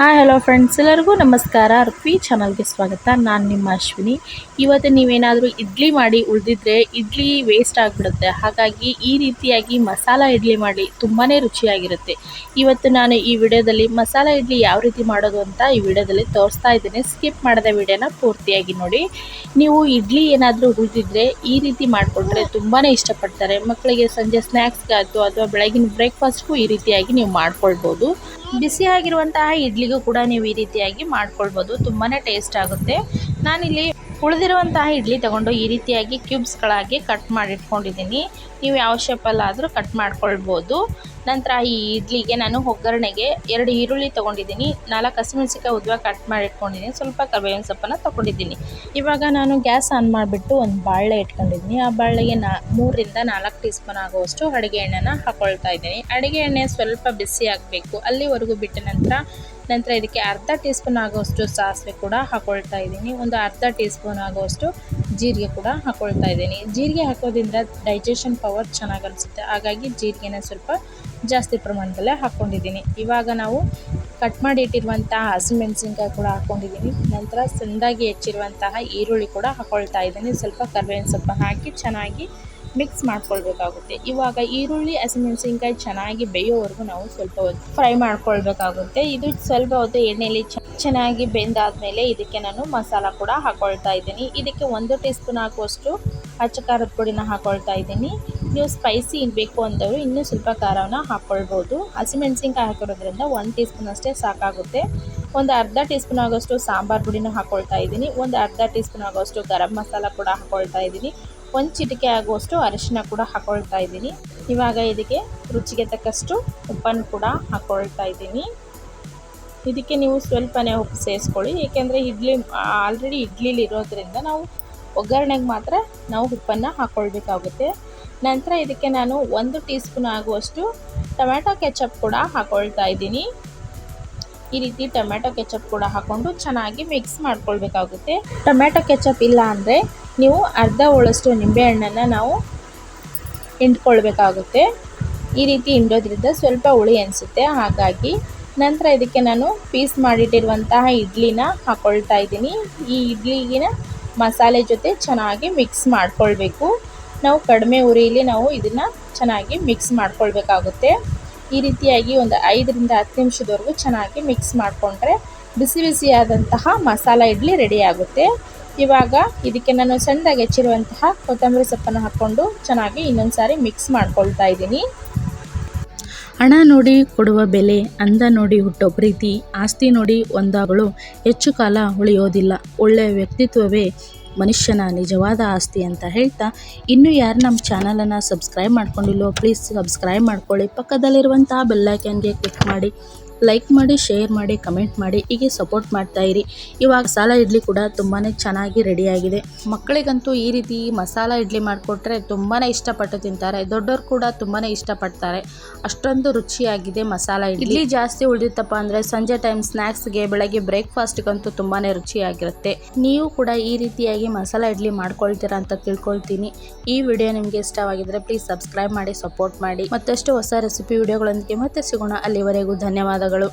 Hi hello friends ಎಲ್ಲರಿಗೂ ನಮಸ್ಕಾರ. ಅರ್ಪಿ ಚಾನಲ್ಗೆ ಸ್ವಾಗತ. ನಾನು ನಿಮ್ಮ ಅಶ್ವಿನಿ. ಇವತ್ತು ನೀವೇನಾದರೂ ಇಡ್ಲಿ ಮಾಡಿ ಉಳಿದಿದ್ರೆ ಇಡ್ಲಿ ವೇಸ್ಟ್ ಆಗಿಬಿಡುತ್ತೆ. ಹಾಗಾಗಿ ಈ ರೀತಿಯಾಗಿ ಮಸಾಲ ಇಡ್ಲಿ ಮಾಡಿ ತುಂಬಾ ರುಚಿಯಾಗಿರುತ್ತೆ. ಇವತ್ತು ನಾನು ಈ ವಿಡಿಯೋದಲ್ಲಿ ಮಸಾಲ ಇಡ್ಲಿ ಯಾವ ರೀತಿ ಮಾಡೋದು ಅಂತ ಈ ವಿಡಿಯೋದಲ್ಲಿ ತೋರಿಸ್ತಾ ಇದ್ದೀನಿ. ಸ್ಕಿಪ್ ಮಾಡಿದ ವಿಡಿಯೋನ ಪೂರ್ತಿಯಾಗಿ ನೋಡಿ. ನೀವು ಇಡ್ಲಿ ಏನಾದರೂ ಉಳಿದಿದ್ರೆ ಈ ರೀತಿ ಮಾಡಿಕೊಂಡ್ರೆ ತುಂಬಾ ಇಷ್ಟಪಡ್ತಾರೆ. ಮಕ್ಕಳಿಗೆ ಸಂಜೆ ಸ್ನ್ಯಾಕ್ಸ್ಗಾಯಿತು ಅಥವಾ ಬೆಳಗಿನ ಬ್ರೇಕ್ಫಾಸ್ಟ್ಗೂ ಈ ರೀತಿಯಾಗಿ ನೀವು ಮಾಡ್ಕೊಳ್ಬೋದು. ಬಿಸಿಯಾಗಿರುವಂತಹ ಇಡ್ಲಿಗೂ ಕೂಡ ನೀವು ಈ ರೀತಿಯಾಗಿ ಮಾಡ್ಕೊಳ್ಬೋದು. ತುಂಬಾ ಟೇಸ್ಟ್ ಆಗುತ್ತೆ. ನಾನಿಲ್ಲಿ ಉಳಿದಿರುವಂತಹ ಇಡ್ಲಿ ತಗೊಂಡು ಈ ರೀತಿಯಾಗಿ ಕ್ಯೂಬ್ಸ್ಗಳಾಗಿ ಕಟ್ ಮಾಡಿಟ್ಕೊಂಡಿದ್ದೀನಿ. ನೀವು ಯಾವ ಶೇಪಲ್ಲಾದರೂ ಕಟ್ ಮಾಡ್ಕೊಳ್ಬೋದು. ನಂತರ ಈ ಇಡ್ಲಿಗೆ ನಾನು ಒಗ್ಗರಣೆಗೆ ಎರಡು ಈರುಳ್ಳಿ ತೊಗೊಂಡಿದ್ದೀನಿ. ನಾಲ್ಕು ಹಸಿಮೆಣಸಿಕಾಯಿ ಉದ್ವ ಕಟ್ ಮಾಡಿಟ್ಕೊಂಡಿದ್ದೀನಿ. ಸ್ವಲ್ಪ ಕರಿಬೇವಿನ ಸೊಪ್ಪನ್ನು ತೊಗೊಂಡಿದ್ದೀನಿ. ಇವಾಗ ನಾನು ಗ್ಯಾಸ್ ಆನ್ ಮಾಡಿಬಿಟ್ಟು ಒಂದು ಬಾಳೆ ಇಟ್ಕೊಂಡಿದ್ದೀನಿ. ಆ ಬಾಳೆಗೆ ನಾ ಮೂರರಿಂದ ನಾಲ್ಕು ಟೀ ಸ್ಪೂನ್ ಆಗುವಷ್ಟು ಅಡುಗೆ ಎಣ್ಣೆನ ಹಾಕೊಳ್ತಾ ಇದ್ದೀನಿ. ಅಡುಗೆ ಎಣ್ಣೆ ಸ್ವಲ್ಪ ಬಿಸಿ ಆಗಬೇಕು. ಅಲ್ಲಿವರೆಗೂ ಬಿಟ್ಟ ನಂತರ ನಂತರ ಇದಕ್ಕೆ ಅರ್ಧ ಟೀ ಸ್ಪೂನ್ ಆಗೋಷ್ಟು ಸಾಸಿವೆ ಕೂಡ ಹಾಕೊಳ್ತಾ ಇದ್ದೀನಿ. ಒಂದು ಅರ್ಧ ಟೀ ಸ್ಪೂನ್ ಆಗೋಷ್ಟು ಜೀರಿಗೆ ಕೂಡ ಹಾಕೊಳ್ತಾ ಇದ್ದೀನಿ. ಜೀರಿಗೆ ಹಾಕೋದ್ರಿಂದ ಡೈಜೆಷನ್ ಪವರ್ ಚೆನ್ನಾಗಿ ಅನಿಸುತ್ತೆ. ಹಾಗಾಗಿ ಜೀರಿಗೆನ ಸ್ವಲ್ಪ ಜಾಸ್ತಿ ಪ್ರಮಾಣದಲ್ಲೇ ಹಾಕ್ಕೊಂಡಿದ್ದೀನಿ ಇವಾಗ ನಾವು ಕಟ್ ಮಾಡಿ ಇಟ್ಟಿರುವಂತಹ ಹಸಿಮೆಣಸಿನ್ಕಾಯಿ ಕೂಡ ಹಾಕ್ಕೊಂಡಿದ್ದೀನಿ ನಂತರ ಸಣ್ಣದಾಗಿ ಹೆಚ್ಚಿರುವಂತಹ ಈರುಳ್ಳಿ ಕೂಡ ಹಾಕ್ಕೊಳ್ತಾ ಇದ್ದೀನಿ. ಸ್ವಲ್ಪ ಕರ್ಬೇವಿನ ಸೊಪ್ಪು ಹಾಕಿ ಚೆನ್ನಾಗಿ ಮಿಕ್ಸ್ ಮಾಡ್ಕೊಳ್ಬೇಕಾಗುತ್ತೆ. ಇವಾಗ ಈರುಳ್ಳಿ, ಹಸಿಮೆಣಸಿನ್ಕಾಯಿ ಚೆನ್ನಾಗಿ ಬೇಯೋವರೆಗೂ ನಾವು ಸ್ವಲ್ಪ ಹೊತ್ತು ಫ್ರೈ ಮಾಡ್ಕೊಳ್ಬೇಕಾಗುತ್ತೆ. ಇದು ಸ್ವಲ್ಪ ಹೊತ್ತು ಎಣ್ಣೆಯಲ್ಲಿ ಚೆನ್ನಾಗಿ ಬೆಂದಾದ್ಮೇಲೆ ಇದಕ್ಕೆ ನಾನು ಮಸಾಲ ಕೂಡ ಹಾಕೊಳ್ತಾ ಇದ್ದೀನಿ. ಇದಕ್ಕೆ ಒಂದು ಟೀ ಸ್ಪೂನ್ ಹಾಕುವಷ್ಟು ಹಚ್ಚ ಖಾರದ ಪುಡಿನ ಹಾಕೊಳ್ತಾ ಇದ್ದೀನಿ. ನೀವು ಸ್ಪೈಸಿ ಇರಬೇಕು ಅಂದವರು ಇನ್ನೂ ಸ್ವಲ್ಪ ಖಾರವನ್ನು ಹಾಕ್ಕೊಳ್ಬೋದು ಹಸಿಮೆಣಸಿನ್ಕಾಯಿ ಹಾಕಿರೋದ್ರಿಂದ ಒಂದು ಟೀ ಸ್ಪೂನ್ ಅಷ್ಟೇ ಸಾಕಾಗುತ್ತೆ. ಒಂದು ಅರ್ಧ ಟೀ ಸ್ಪೂನ್ ಆಗೋಷ್ಟು ಸಾಂಬಾರು ಪುಡಿನ ಹಾಕ್ಕೊಳ್ತಾ ಇದ್ದೀನಿ. ಒಂದು ಅರ್ಧ ಟೀ ಸ್ಪೂನ್ ಆಗೋಷ್ಟು ಗರಂ ಮಸಾಲ ಕೂಡ ಹಾಕ್ಕೊಳ್ತಾ ಇದ್ದೀನಿ. ಒಂದು ಚಿಟಿಕೆ ಆಗುವಷ್ಟು ಅರಿಶಿನ ಕೂಡ ಹಾಕೊಳ್ತಾ ಇದ್ದೀನಿ. ಇವಾಗ ಇದಕ್ಕೆ ರುಚಿಗೆ ತಕ್ಕಷ್ಟು ಉಪ್ಪನ್ನು ಕೂಡ ಹಾಕ್ಕೊಳ್ತಾ ಇದ್ದೀನಿ. ಇದಕ್ಕೆ ನೀವು ಸ್ವಲ್ಪನೇ ಉಪ್ಪು ಸೇರಿಸ್ಕೊಳ್ಳಿ. ಏಕೆಂದರೆ ಇಡ್ಲಿ, ಆಲ್ರೆಡಿ ಇಡ್ಲಿಲಿ ಇರೋದ್ರಿಂದ ನಾವು ಒಗ್ಗರಣೆಗೆ ಮಾತ್ರ ನಾವು ಉಪ್ಪನ್ನು ಹಾಕ್ಕೊಳ್ಬೇಕಾಗುತ್ತೆ ನಂತರ ಇದಕ್ಕೆ ನಾನು ಒಂದು ಟೀ ಸ್ಪೂನ್ ಆಗುವಷ್ಟು ಟೊಮ್ಯಾಟೊ ಕೆಚಪ್ ಕೂಡ ಹಾಕ್ಕೊಳ್ತಾ ಇದ್ದೀನಿ. ಈ ರೀತಿ ಟೊಮ್ಯಾಟೊ ಕೆಚಪ್ ಕೂಡ ಹಾಕ್ಕೊಂಡು ಚೆನ್ನಾಗಿ ಮಿಕ್ಸ್ ಮಾಡ್ಕೊಳ್ಬೇಕಾಗುತ್ತೆ. ಟೊಮ್ಯಾಟೊ ಕೆಚಪ್ ಇಲ್ಲ ಅಂದರೆ ನೀವು ಅರ್ಧ ಹೋಳಷ್ಟು ನಿಂಬೆಹಣ್ಣನ್ನು ನಾವು ಹಿಂಡ್ಕೊಳ್ಬೇಕಾಗುತ್ತೆ. ಈ ರೀತಿ ಹಿಂಡೋದ್ರಿಂದ ಸ್ವಲ್ಪ ಹುಳಿ ಅನಿಸುತ್ತೆ. ಹಾಗಾಗಿ ನಂತರ ಇದಕ್ಕೆ ನಾನು ಪೀಸ್ ಮಾಡಿಟ್ಟಿರುವಂತಹ ಇಡ್ಲಿನ ಹಾಕ್ಕೊಳ್ತಾ ಇದ್ದೀನಿ. ಈ ಇಡ್ಲಿಗಿನ ಮಸಾಲೆ ಜೊತೆ ಚೆನ್ನಾಗಿ ಮಿಕ್ಸ್ ಮಾಡ್ಕೊಳ್ಬೇಕು. ನಾವು ಕಡಿಮೆ ಉರಿಯಲ್ಲಿ ನಾವು ಇದನ್ನು ಚೆನ್ನಾಗಿ ಮಿಕ್ಸ್ ಮಾಡ್ಕೊಳ್ಬೇಕಾಗುತ್ತೆ. ಈ ರೀತಿಯಾಗಿ ಒಂದು ಐದರಿಂದ ಹತ್ತು ನಿಮಿಷದವರೆಗೂ ಚೆನ್ನಾಗಿ ಮಿಕ್ಸ್ ಮಾಡಿಕೊಂಡ್ರೆ ಬಿಸಿ ಬಿಸಿಯಾದಂತಹ ಮಸಾಲ ಇಡ್ಲಿ ರೆಡಿ ಆಗುತ್ತೆ. ಇವಾಗ ಇದಕ್ಕೆ ನಾನು ಸಣ್ಣದಾಗಿ ಹೆಚ್ಚಿರುವಂತಹ ಕೊತ್ತಂಬರಿ ಸೊಪ್ಪನ್ನು ಹಾಕ್ಕೊಂಡು ಚೆನ್ನಾಗಿ ಇನ್ನೊಂದು ಸಾರಿ ಮಿಕ್ಸ್ ಮಾಡ್ಕೊಳ್ತಾ ಇದ್ದೀನಿ. ಹಣ ನೋಡಿ ಕೊಡುವ ಬೆಲೆ, ಅಂದ ನೋಡಿ ಹುಟ್ಟೋ ಪ್ರೀತಿ, ಆಸ್ತಿ ನೋಡಿ ಒಂದಾಗಳು ಹೆಚ್ಚು ಕಾಲ ಉಳಿಯೋದಿಲ್ಲ. ಒಳ್ಳೆಯ ವ್ಯಕ್ತಿತ್ವವೇ ಮನುಷ್ಯನ ನಿಜವಾದ ಆಸ್ತಿ ಅಂತ ಹೇಳ್ತಾ, ಇನ್ನೂ ಯಾರು ನಮ್ಮ ಚಾನಲನ್ನು ಸಬ್ಸ್ಕ್ರೈಬ್ ಮಾಡ್ಕೊಂಡಿಲ್ವೋ ಪ್ಲೀಸ್ ಸಬ್ಸ್ಕ್ರೈಬ್ ಮಾಡ್ಕೊಳ್ಳಿ. ಪಕ್ಕದಲ್ಲಿರುವಂತಹ ಬೆಲ್ಲೈಕನ್ಗೆ ಕ್ಲಿಕ್ ಮಾಡಿ. ಲೈಕ್ ಮಾಡಿ ಶೇರ್ ಮಾಡಿ ಕಮೆಂಟ್ ಮಾಡಿ, ಹೀಗೆ ಸಪೋರ್ಟ್ ಮಾಡ್ತಾ ಇರಿ. ಇವಾಗ ಸಾಲ ಇಡ್ಲಿ ಕೂಡ ತುಂಬಾ ಚೆನ್ನಾಗಿ ರೆಡಿಯಾಗಿದೆ ಮಕ್ಕಳಿಗಂತೂ ಈ ರೀತಿ ಮಸಾಲ ಇಡ್ಲಿ ಮಾಡಿಕೊಟ್ರೆ ತುಂಬಾ ಇಷ್ಟಪಟ್ಟು ತಿಂತಾರೆ. ದೊಡ್ಡವರು ಕೂಡ ತುಂಬಾ ಇಷ್ಟಪಡ್ತಾರೆ. ಅಷ್ಟೊಂದು ರುಚಿಯಾಗಿದೆ ಮಸಾಲ ಇಡ್ಲಿ. ಜಾಸ್ತಿ ಉಳಿದಿತ್ತಪ್ಪ ಅಂದರೆ ಸಂಜೆ ಟೈಮ್ ಸ್ನ್ಯಾಕ್ಸ್ಗೆ ಬೆಳಗ್ಗೆ ಬ್ರೇಕ್ಫಾಸ್ಟ್ಗಂತೂ ತುಂಬಾ ರುಚಿಯಾಗಿರುತ್ತೆ. ನೀವು ಕೂಡ ಈ ರೀತಿಯಾಗಿ ಮಸಾಲ ಇಡ್ಲಿ ಮಾಡ್ಕೊಳ್ತೀರಾ ಅಂತ ತಿಳ್ಕೊಳ್ತೀನಿ. ಈ ವಿಡಿಯೋ ನಿಮಗೆ ಇಷ್ಟವಾಗಿದ್ರೆ ಪ್ಲೀಸ್ ಸಬ್ಸ್ಕ್ರೈಬ್ ಮಾಡಿ ಸಪೋರ್ಟ್ ಮಾಡಿ. ಮತ್ತಷ್ಟು ಹೊಸ ರೆಸಿಪಿ ವಿಡಿಯೋಗಳೊಂದಿಗೆ ಮತ್ತೆ ಸಿಗೋಣ. ಅಲ್ಲಿವರೆಗೂ ಧನ್ಯವಾದಗಳು.